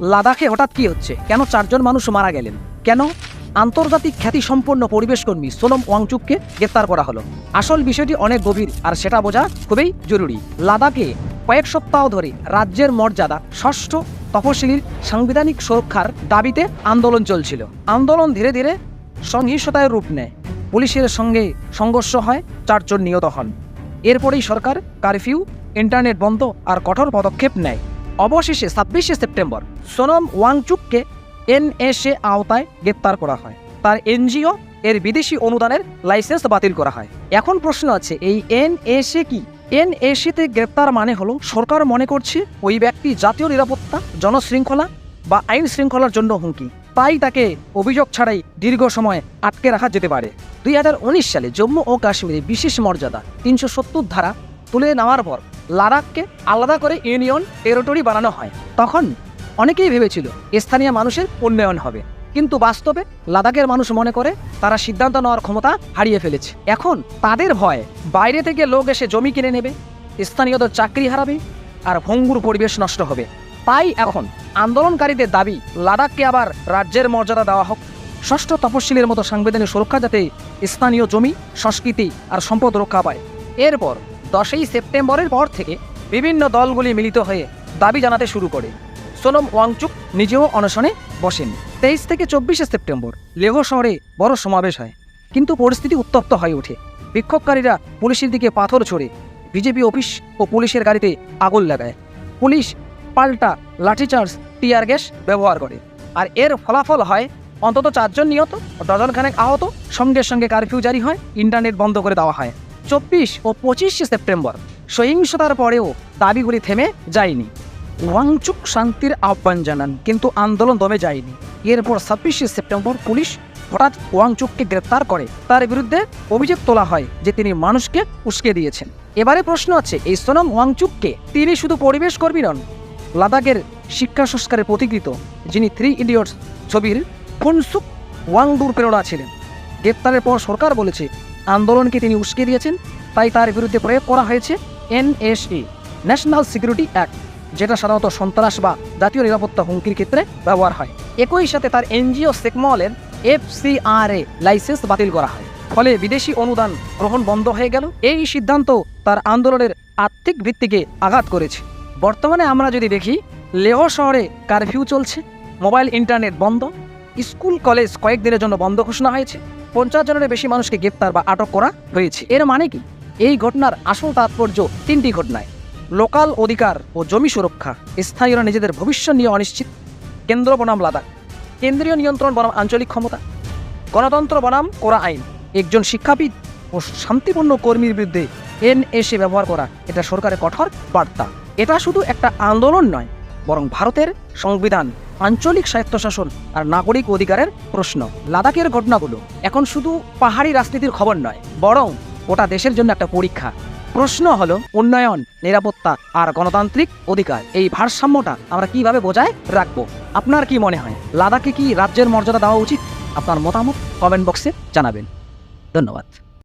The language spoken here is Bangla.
লাদাখে হঠাৎ কি হচ্ছে? কেন চারজন মানুষ মারা গেলেন? কেন? আন্তর্জাতিক খ্যাতিসম্পন্ন পরিবেশকর্মী সোনম ওয়াংচুককে গ্রেপ্তার করা হলো। আসল বিষয়টি অনেক গভীর, আর সেটা বোঝা খুবই জরুরি। লাদাখে কয়েক সপ্তাহ ধরে রাজ্যের মর্যাদা ষষ্ঠ তপশিলির সাংবিধানিক সুরক্ষার দাবিতে আন্দোলন চলছিল। আন্দোলন ধীরে ধীরে সহিংসতায় রূপ নেয়। পুলিশের সঙ্গে সংঘর্ষ হয়, চারজন নিহত হন। এরপরেই সরকার কারফিউ, ইন্টারনেট বন্ধ আর কঠোর পদক্ষেপ নেয়। অবশেষে ছাব্বিশে সেপ্টেম্বর সোনম ওয়াংচুককে এনএসএ আওতায় গ্রেপ্তার করা হয়। তার এনজিও এর বিদেশি অনুদানের লাইসেন্স বাতিল করা হয়। এখন প্রশ্ন আছে, এই এনএসএ কি? এনএসএতে গ্রেপ্তার মানে হলো, সরকার মনে করছে ওই ব্যক্তি জাতীয় নিরাপত্তা, জনশৃঙ্খলা বা আইন শৃঙ্খলার জন্য হুমকি। তাই তাকে অভিযোগ ছাড়াই দীর্ঘ সময় আটকে রাখা যেতে পারে। দুই হাজার উনিশ সালে জম্মু ও কাশ্মীরে বিশেষ মর্যাদা তিনশো সত্তর ধারা তুলে নেওয়ার পর লাদাখকে আলাদা করে ইউনিয়ন টেরিটরি বানানো হয়। তখন অনেকেই ভেবেছিল স্থানীয় মানুষের উন্নয়ন হবে। কিন্তু বাস্তবে লাদাখের মানুষ মনে করে তারা সিদ্ধান্ত নেওয়ার ক্ষমতা হারিয়ে ফেলেছে। এখন তাদের ভয়, বাইরে থেকে লোক এসে জমি কিনে নেবে, স্থানীয়দের চাকরি হারাবে আর ভঙ্গুর পরিবেশ নষ্ট হবে। তাই এখন আন্দোলনকারীদের দাবি, লাদাখকে আবার রাজ্যের মর্যাদা দেওয়া হোক। ষষ্ঠ তপশিলের মতো সাংবিধানিক সুরক্ষা যাতে স্থানীয় জমি, সংস্কৃতি আর সম্পদ রক্ষা পায়। এরপর দশই সেপ্টেম্বরের পর থেকে বিভিন্ন দলগুলি মিলিত হয়ে দাবি জানাতে শুরু করে। সোনম ওয়াংচুক নিজেও অনশনে বসেন। তেইশ থেকে চব্বিশে সেপ্টেম্বর লেহ শহরে বড় সমাবেশ হয়। কিন্তু পরিস্থিতি উত্তপ্ত হয়ে ওঠে। বিক্ষোভকারীরা পুলিশের দিকে পাথর ছোড়ে বিজেপি অফিস ও পুলিশের গাড়িতে আগুন লাগায়। পুলিশ পাল্টা লাঠিচার্জ, টিয়ার গ্যাস ব্যবহার করে। আর এর ফলাফল হয়, অন্তত চারজন নিহত ডজনখানেক আহত। সঙ্গে সঙ্গে কারফিউ জারি হয়, ইন্টারনেট বন্ধ করে দেওয়া হয়। চব্বিশ ও পঁচিশে সেপ্টেম্বর। সহিংসতার পরেও দাবিগুলি থেমে যায়নি। ওয়াংচুক শান্তির আহ্বান জানান, কিন্তু আন্দোলন দমে যায়নি। এরপর ছাব্বিশে সেপ্টেম্বর পুলিশ হঠাৎ ওয়াংচুককে গ্রেপ্তার করে। তার বিরুদ্ধে অভিযোগ তোলা হয় যে তিনি মানুষকে উস্কে দিয়েছেন। এবারে প্রশ্ন আছে, এই সোনম ওয়াংচুককে তিনি শুধু পরিবেশ কর্মী নন, লাদাখের শিক্ষা সংস্কারের প্রতিকৃত, যিনি থ্রি ইডিয়টস ছবির ফুনসুক ওয়াংডুর প্রেরণা ছিলেন। গ্রেপ্তারের পর সরকার বলেছে আন্দোলনকে তিনি উস্কে দিয়েছেন, তাই তার বিরুদ্ধে প্রয়োগ করা হয়েছে এনএসএ ন্যাশনাল সিকিউরিটি অ্যাক্ট যেটা সাধারণত সন্ত্রাস বা জাতীয় নিরাপত্তা হুমকির ক্ষেত্রে ব্যবহার হয়। একই সাথে তার এনজিও সেকমলের এফসিআরএ লাইসেন্স বাতিল করা হয়। ফলে বিদেশি অনুদান গ্রহণ বন্ধ হয়ে গেল। এই সিদ্ধান্ত তার আন্দোলনের আর্থিক ভিত্তিকে আঘাত করেছে। বর্তমানে আমরা যদি দেখি, লেহ শহরে কারফিউ চলছে, মোবাইল ইন্টারনেট বন্ধ স্কুল, কলেজ কয়েকদিনের জন্য বন্ধ ঘোষণা হয়েছে। পঞ্চাশ জনের বেশি মানুষকে গ্রেপ্তার বা আটক করা হয়েছে। এর মানে কি? এই ঘটনার আসল তাৎপর্য তিনটি ঘটনায়। লোকাল অধিকার ও জমি সুরক্ষা। স্থানীয়রা নিজেদের ভবিষ্যৎ নিয়ে অনিশ্চিত। কেন্দ্র বনাম লাদাখ। কেন্দ্রীয় নিয়ন্ত্রণ বনাম আঞ্চলিক ক্ষমতা। গণতন্ত্র বনাম কোরা আইন। একজন শিক্ষাবিদ ও শান্তিপূর্ণ কর্মীর বিরুদ্ধে এনএসএ ব্যবহার করা এটা সরকারের কঠোর বার্তা। এটা শুধু একটা আন্দোলন নয়, বরং ভারতের সংবিধান। আঞ্চলিক স্বায়ত্তশাসন আর নাগরিক অধিকারের প্রশ্ন। লাদাখের ঘটনাগুলো এখন শুধু পাহাড়ি রাজনীতির খবর নয়, বরং ওটা দেশের জন্য একটা পরীক্ষা। প্রশ্ন হলো, উন্নয়ন, নিরাপত্তা আর গণতান্ত্রিক অধিকার, এই ভারসাম্যটা আমরা কীভাবে বজায় রাখব? আপনার কি মনে হয়, লাদাখে কি রাজ্যের মর্যাদা দেওয়া উচিত? আপনার মতামত কমেন্ট বক্সে জানাবেন। ধন্যবাদ।